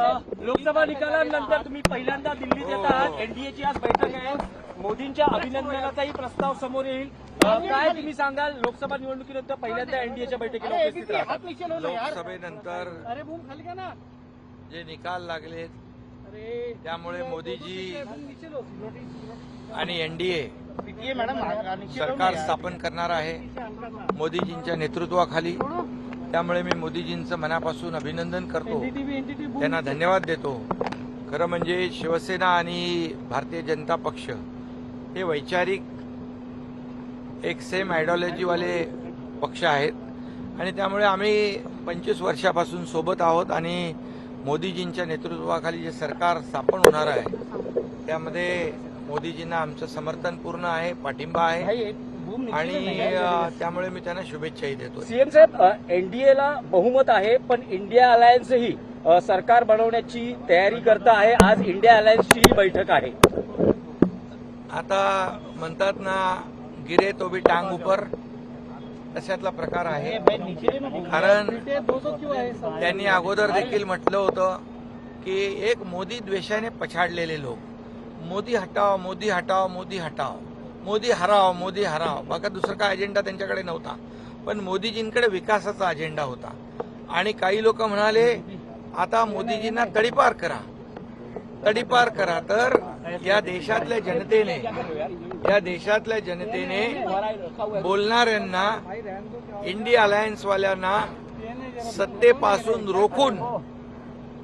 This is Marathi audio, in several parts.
लोकसभा निकालानंतर तुम्ही पहिल्यांदा दिल्लीत येत आहात एनडीएची आज बैठक आहे. मोदींच्या अभिनंदनाचाही प्रस्ताव समोर येईल. काय तुम्ही सांगाल? लोकसभा निवडणुकीनंतर पहिल्यांदा एनडीएच्या बैठकीला उपस्थित लोकसभेनंतर अरे बूम खाली का ना. जे निकाल लागलेत अरे त्यामुळे मोदीजी आणि एनडीए सरकार स्थापन करणार आहे. मोदीजींच्या नेतृत्वाखाली. त्यामुळे मी मोदीजींचं मनापासून अभिनंदन करतो. त्यांना धन्यवाद देतो. खरं म्हणजे शिवसेना आणि भारतीय जनता पक्ष हे वैचारिक एक सेम आयडिओलॉजीवाले पक्ष आहेत. आणि त्यामुळे आम्ही पंचवीस वर्षापासून सोबत आहोत आणि मोदीजींच्या नेतृत्वाखाली जे सरकार स्थापन होणार आहे त्यामध्ये मोदीजींना आमचं समर्थन पूर्ण आहे पाठिंबा आहे. आणि त्यामुळे मी त्यांना शुभेच्छाही देतो सीएम साहेब एनडीएला बहुमत आहे पण इंडिया अलायन्सही सरकार बनवण्याची तयारी करत आहे. आज इंडिया अलायन्सची ही बैठक आहे. आता म्हणतात ना गिरे तो भी टांग उपर तशातला प्रकार आहे. कारण त्यांनी अगोदर देखील म्हटलं होतं की एक मोदी द्वेषाने पछाडलेले लोक. मोदी हटाव मोदी हटाव मोदी हटाव मोदी हराव मोदी हराव. बघा दुसरा काय अजेंडा त्यांच्याकडे नव्हता. पण मोदीजींकडे विकासाचा अजेंडा होता. आणि काही लोक म्हणाले आता मोदीजींना तडीपार करा. तडीपार करा. तर या देशातल्या जनतेने या देशातल्या जनतेने बोलणाऱ्यांना इंडिया अलायन्सवाल्यांना सत्तेपासून रोखून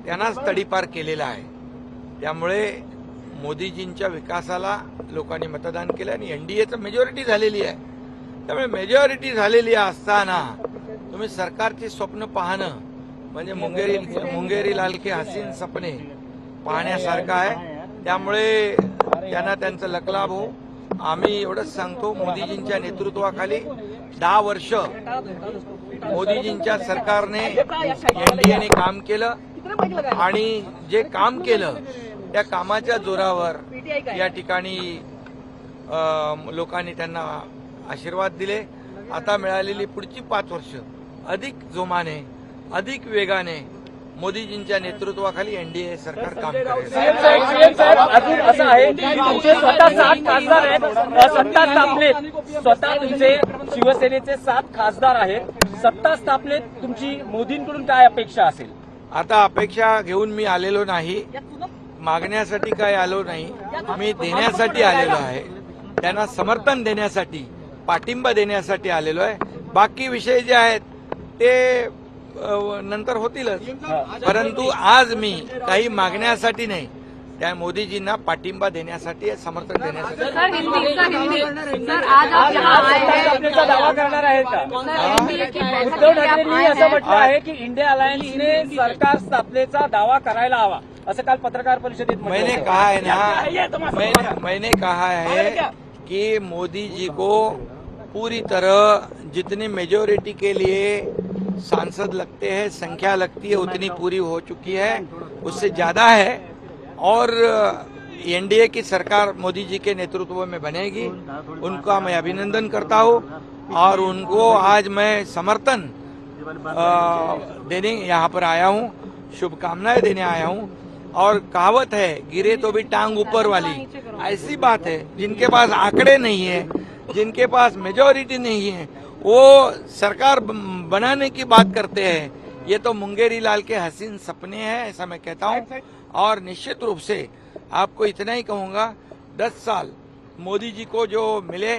त्यांनाच तडीपार केलेला आहे. त्यामुळे मोदीजींच्या विकासाला लोकांनी मतदान केलं आणि एनडीएचं मेजॉरिटी झालेली आहे. त्यामुळे मेजॉरिटी झालेली असताना तुम्ही सरकारची स्वप्न पाहणं म्हणजे मुंगेरी मुंगेरी लालके हसीन सपने पाहण्यासारखं आहे. त्यामुळे त्यांना त्यांचं लकलाभ हो. आम्ही एवढंच सांगतो मोदीजींच्या नेतृत्वाखाली दहा वर्ष मोदीजींच्या सरकारने एनडीएने काम केलं आणि जे काम केलं त्या कामाच्या जोरावर या ठिकाणी लोकांनी त्यांना आशीर्वाद दिले. आता मिळालेली पुढची पाच वर्ष अधिक जोमाने अधिक वेगाने मोदीजींच्या नेतृत्वाखाली एनडीए सरकार काम अजून असं आहे की तुमचे स्वतः सात खासदार आहेत. सत्ता स्थापनेत स्वतः तुमचे शिवसेनेचे सात खासदार आहेत. सत्ता स्थापनेत तुमची मोदींकडून काय अपेक्षा असेल? आता अपेक्षा घेऊन मी आलेलो नाही. मागण्यासाठी काय आलो नाही मी देण्यासाठी आलेलो आहे. त्यांना समर्थन देण्यासाठी पाठिंबा देण्यासाठी आलेलो आहे. बाकी विषय जे आहेत ते नंतर होतीलच. परंतु आज मी काही मागण्यासाठी नाही. त्या मोदीजींना पाठिंबा देण्यासाठी समर्थन देण्यासाठी. हैं उद्धव ठाकरेंनी असं म्हटलं आहे की इंडिया अलायन्सने सरकार स्थापनेचा दावा करायला हवा. असं काल पत्रकार परिषदेत म्हटलं मैंने होतं. कहा है ये ना मैंने मैंने कहा है कि मोदी जी को पूरी तरह जितनी मेजोरिटी के लिए सांसद लगते हैं संख्या लगती है उतनी पूरी हो चुकी है उससे ज़्यादा है। और एनडीए की सरकार मोदी जी के नेतृत्व में बनेगी उनका मैं अभिनंदन करता हूँ। और उनको आज मैं समर्थन अ, देने यहाँ पर आया हूँ शुभकामनाएँ देने आया हूँ। और कहावत है गिरे तो भी टांग ऊपर वाली। ऐसी बात है जिनके पास आंकड़े नहीं है जिनके पास मेजोरिटी नहीं है वो सरकार बनाने की बात करते हैं। ये तो मुंगेरी लाल के हसीन सपने हैं ऐसा मैं कहता हूँ। और निश्चित रूप से आपको इतना ही कहूँगा दस साल मोदी जी को जो मिले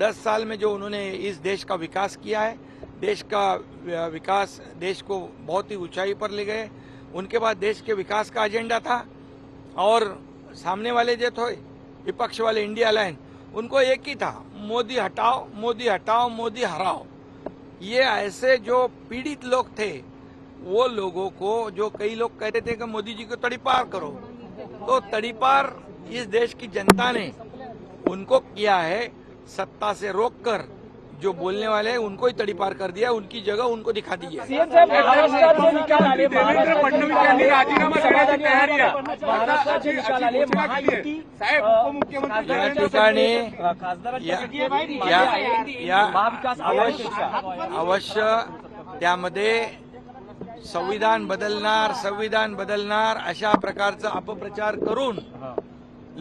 दस साल में जो उन्होंने इस देश का विकास किया है देश का विकास देश को बहुत ही ऊंचाई पर ले गए उनके बाद देश के विकास का एजेंडा था और सामने वाले जो थे, विपक्ष वाले इंडिया लाइन उनको एक ही था, मोदी हटाओ मोदी हटाओ, मोदी हराओ। ये ऐसे जो पीड़ित लोग थे, वो लोगों को, जो कई लोग कहते थे कि मोदी जी को तड़ीपार करो तो तड़ीपार इस देश की जनता ने उनको किया है सत्ता से रोककर। जो बोलने वाले हैं उनको ही तड़ीपार कर दिया उनकी जगह उनको दिखा दी है। का? महाराष्ट्रात जे निकाल आले महायुती। साहेब, उपमुख्यमंत्री या ठिकाणी या अवश्य अवश्य त्यामध्ये संविधान बदलणार संविधान बदलणार अशा प्रकारचा अपप्रचार करून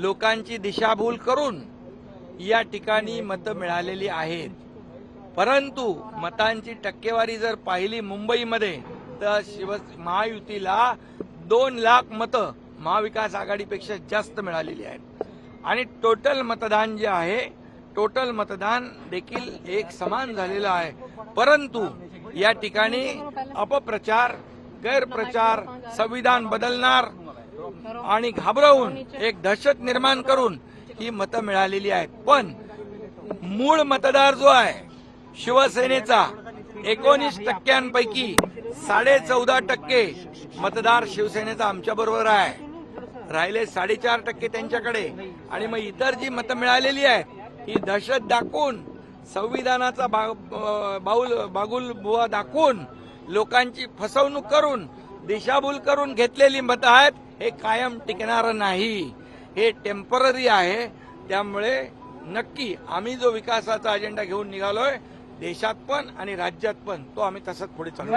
लोकांची दिशाभूल करून या ठिकाणी मतं मिळालेली आहेत. परंतु मतांची टक्केवारी जर पाहिली मुंबईमध्ये तर शिव महायुतीला दोन लाख मतं महाविकास आघाडीपेक्षा जास्त मिळालेली आहेत. आणि टोटल मतदान जे आहे टोटल मतदान देखील एक समान झालेलं आहे. परंतु या ठिकाणी अपप्रचार गैरप्रचार संविधान बदलणार आणि घाबरवून एक दहशत निर्माण करून ही मतं मिळालेली आहेत. पण मूळ मतदार जो आहे शिवसेनेचा एकोणीस टक्क्यांपैकी साडे चौदा टक्के मतदार शिवसेनेचा आमच्या बरोबर आहे. राहिले साडेचार टक्के त्यांच्याकडे. आणि मग इतर जी मतं मिळालेली आहेत ही दहशत दाखवून संविधानाचा बा- बाऊल बागुल बुवा दाखवून लोकांची फसवणूक करून दिशाभूल करून घेतलेली मतं आहेत हे कायम टिकणार नाही. हे टेंपररी आहे. त्यामुळे नक्की आम्ही जो विकासाचा अजेंडा घेऊन निघालोय देशात पण आणि राज्यात पण तो आम्ही तसंच पुढे चालू